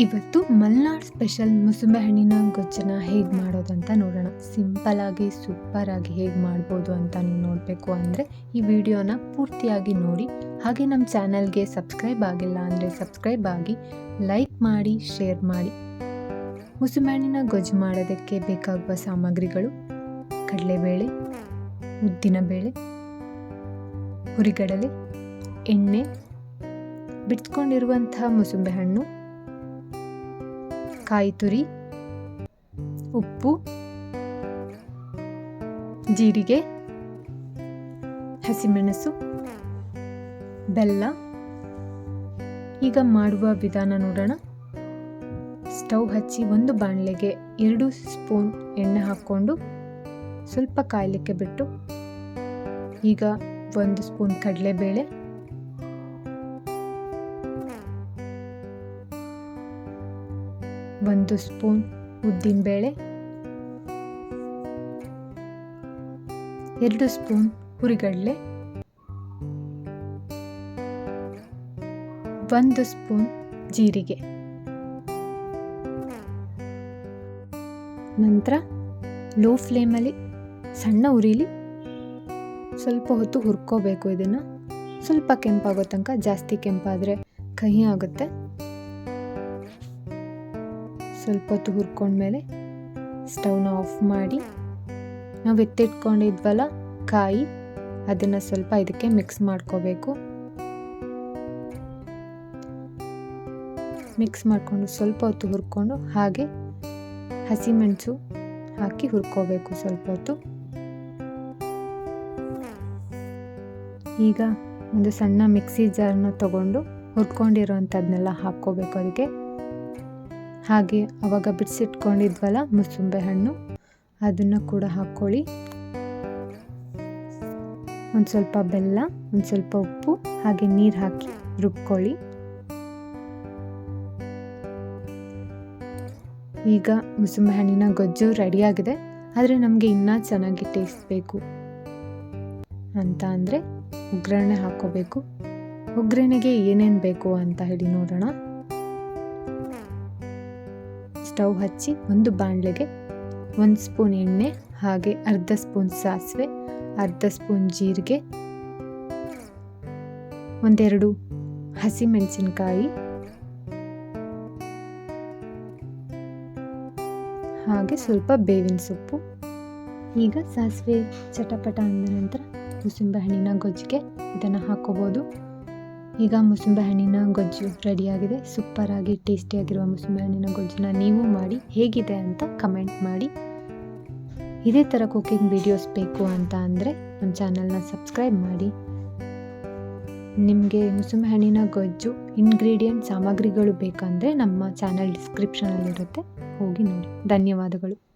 ಇವತ್ತು ಮಲ್ನಾಡ್ ಸ್ಪೆಷಲ್ ಮುಸುಂಬೆ ಹಣ್ಣಿನ ಗೊಜ್ಜನ್ನ ಹೇಗೆ ಮಾಡೋದು ಅಂತ ನೋಡೋಣ. ಸಿಂಪಲ್ ಆಗಿ ಸೂಪರ್ ಆಗಿ ಹೇಗೆ ಮಾಡ್ಬೋದು ಅಂತ ನೀವು ನೋಡಬೇಕು ಅಂದರೆ ಈ ವಿಡಿಯೋನ ಪೂರ್ತಿಯಾಗಿ ನೋಡಿ. ಹಾಗೆ ನಮ್ಮ ಚಾನಲ್ಗೆ ಸಬ್ಸ್ಕ್ರೈಬ್ ಆಗಿಲ್ಲ ಅಂದರೆ ಸಬ್ಸ್ಕ್ರೈಬ್ ಆಗಿ, ಲೈಕ್ ಮಾಡಿ, ಶೇರ್ ಮಾಡಿ. ಮುಸುಂಬೆ ಹಣ್ಣಿನ ಗೊಜ್ಜು ಮಾಡೋದಕ್ಕೆ ಬೇಕಾಗುವ ಸಾಮಗ್ರಿಗಳು ಕಡಲೆಬೇಳೆ ಉದ್ದಿನಬೇಳೆ ಹುರಿಗಡಲೆ, ಎಣ್ಣೆ ಬಿಡ್ಸ್ಕೊಂಡಿರುವಂತಹ ಮುಸುಂಬೆ ಹಣ್ಣು ಕಾಯಿ ತುರಿ ಉಪ್ಪು, ಜೀರಿಗೆ, ಹಸಿಮೆಣಸು, ಬೆಲ್ಲ. ಈಗ ಮಾಡುವ ವಿಧಾನ ನೋಡೋಣ. ಸ್ಟವ್ ಹಚ್ಚಿ ಒಂದು ಬಾಣಲೆಗೆ ಎರಡು ಸ್ಪೂನ್ ಎಣ್ಣೆ ಹಾಕ್ಕೊಂಡು ಸ್ವಲ್ಪ ಕಾಯಲಿಕ್ಕೆ ಬಿಟ್ಟು ಈಗ ಒಂದು ಸ್ಪೂನ್ ಕಡಲೆಬೇಳೆ ಒಂದು ಸ್ಪೂನ್ ಉದ್ದಿನಬೇಳೆ ಎರಡು ಸ್ಪೂನ್ ಹುರಿಗಡಲೆ, ಒಂದು ಸ್ಪೂನ್ ಜೀರಿಗೆ. ನಂತರ ಲೋ ಫ್ಲೇಮಲ್ಲಿ ಸಣ್ಣ ಉರಿಲಿ ಸ್ವಲ್ಪ ಹೊತ್ತು ಹುರ್ಕೋಬೇಕು ಇದನ್ನು. ಸ್ವಲ್ಪ ಕೆಂಪಾಗೋ ತನಕ ಜಾಸ್ತಿ ಕೆಂಪಾದರೆ ಕಹಿ ಆಗುತ್ತೆ. ಸ್ವಲ್ಪ ಹೊತ್ತು ಹುರ್ಕೊಂಡ್ಮೇಲೆ ಸ್ಟವ್ನ ಆಫ್ ಮಾಡಿ ನಾವು ಎತ್ತಿಟ್ಕೊಂಡಿದ್ವಲ್ಲ ಕಾಯಿ, ಅದನ್ನು ಸ್ವಲ್ಪ ಇದಕ್ಕೆ ಮಿಕ್ಸ್ ಮಾಡ್ಕೋಬೇಕು. ಮಿಕ್ಸ್ ಮಾಡಿಕೊಂಡು ಸ್ವಲ್ಪ ಹೊತ್ತು ಹುರ್ಕೊಂಡು ಹಾಗೆ ಹಸಿಮೆಣಸು ಹಾಕಿ ಹುರ್ಕೋಬೇಕು ಸ್ವಲ್ಪ ಹೊತ್ತು. ಈಗ ಒಂದು ಸಣ್ಣ ಮಿಕ್ಸಿ ಜಾರನ್ನ ತಗೊಂಡು ಹುರ್ಕೊಂಡಿರೋವಂಥದ್ದನ್ನೆಲ್ಲ ಹಾಕ್ಕೋಬೇಕು ಅದಕ್ಕೆ. ಹಾಗೆ ಅವಾಗ ಬಿಡಿಸಿಟ್ಕೊಂಡಿದ್ವಲ್ಲ ಮುಸುಂಬೆ ಹಣ್ಣು, ಅದನ್ನು ಕೂಡ ಹಾಕ್ಕೊಳ್ಳಿ. ಒಂದು ಸ್ವಲ್ಪ ಬೆಲ್ಲ, ಒಂದು ಸ್ವಲ್ಪ ಉಪ್ಪು, ಹಾಗೆ ನೀರು ಹಾಕಿ ರುಬ್ಕೊಳ್ಳಿ. ಈಗ ಮುಸುಂಬೆ ಹಣ್ಣಿನ ಗೊಜ್ಜು ರೆಡಿಯಾಗಿದೆ ಆದರೆ ನಮಗೆ ಇನ್ನೂ ಚೆನ್ನಾಗಿ ಟೇಸ್ಟ್ ಬೇಕು ಅಂತ ಅಂದರೆ ಒಗ್ಗರಣೆ ಹಾಕ್ಕೋಬೇಕು. ಒಗ್ಗರಣೆಗೆ ಏನೇನು ಬೇಕು ಅಂತ ಹೇಳಿ ನೋಡೋಣ. ಸ್ಟವ್ ಹಚ್ಚಿ ಒಂದು ಬಾಣಲೆಗೆ ಒಂದು ಸ್ಪೂನ್ ಎಣ್ಣೆ, ಹಾಗೆ ಅರ್ಧ ಸ್ಪೂನ್ ಸಾಸಿವೆ, ಅರ್ಧ ಸ್ಪೂನ್ ಜೀರಿಗೆ, ಒಂದೆರಡು ಹಸಿಮೆಣಸಿನಕಾಯಿ, ಹಾಗೆ ಸ್ವಲ್ಪ ಬೇವಿನ ಸೊಪ್ಪು. ಈಗ ಸಾಸಿವೆ ಚಟಪಟ ಅಂದ ನಂತರ ಕುಸಿಂಬೆ ಹಣ್ಣಿನ ಗೊಜ್ಜಿಗೆ ಇದನ್ನು ಹಾಕೋಬೋದು. ಈಗ ಮುಸುಂಬೆ ಹಣ್ಣಿನ ಗೊಜ್ಜು ರೆಡಿಯಾಗಿದೆ. ಸೂಪರಾಗಿ ಟೇಸ್ಟಿಯಾಗಿರುವ ಮುಸುಂಬೆ ಹಣ್ಣಿನ ಗೊಜ್ಜನ್ನ ನೀವು ಮಾಡಿ ಹೇಗಿದೆ ಅಂತ ಕಮೆಂಟ್ ಮಾಡಿ. ಇದೇ ಥರ ಕುಕಿಂಗ್ ವಿಡಿಯೋಸ್ ಬೇಕು ಅಂತ ಅಂದರೆ ನಮ್ಮ ಚಾನಲ್ನ ಸಬ್ಸ್ಕ್ರೈಬ್ ಮಾಡಿ. ನಿಮಗೆ ಮುಸುಂಬೆ ಹಣ್ಣಿನ ಗೊಜ್ಜು ಇಂಗ್ರೀಡಿಯೆಂಟ್ ಸಾಮಗ್ರಿಗಳು ಬೇಕಂದರೆ ನಮ್ಮ ಚಾನಲ್ ಡಿಸ್ಕ್ರಿಪ್ಷನಲ್ಲಿರುತ್ತೆ ಹೋಗಿ ನೋಡಿ. ಧನ್ಯವಾದಗಳು.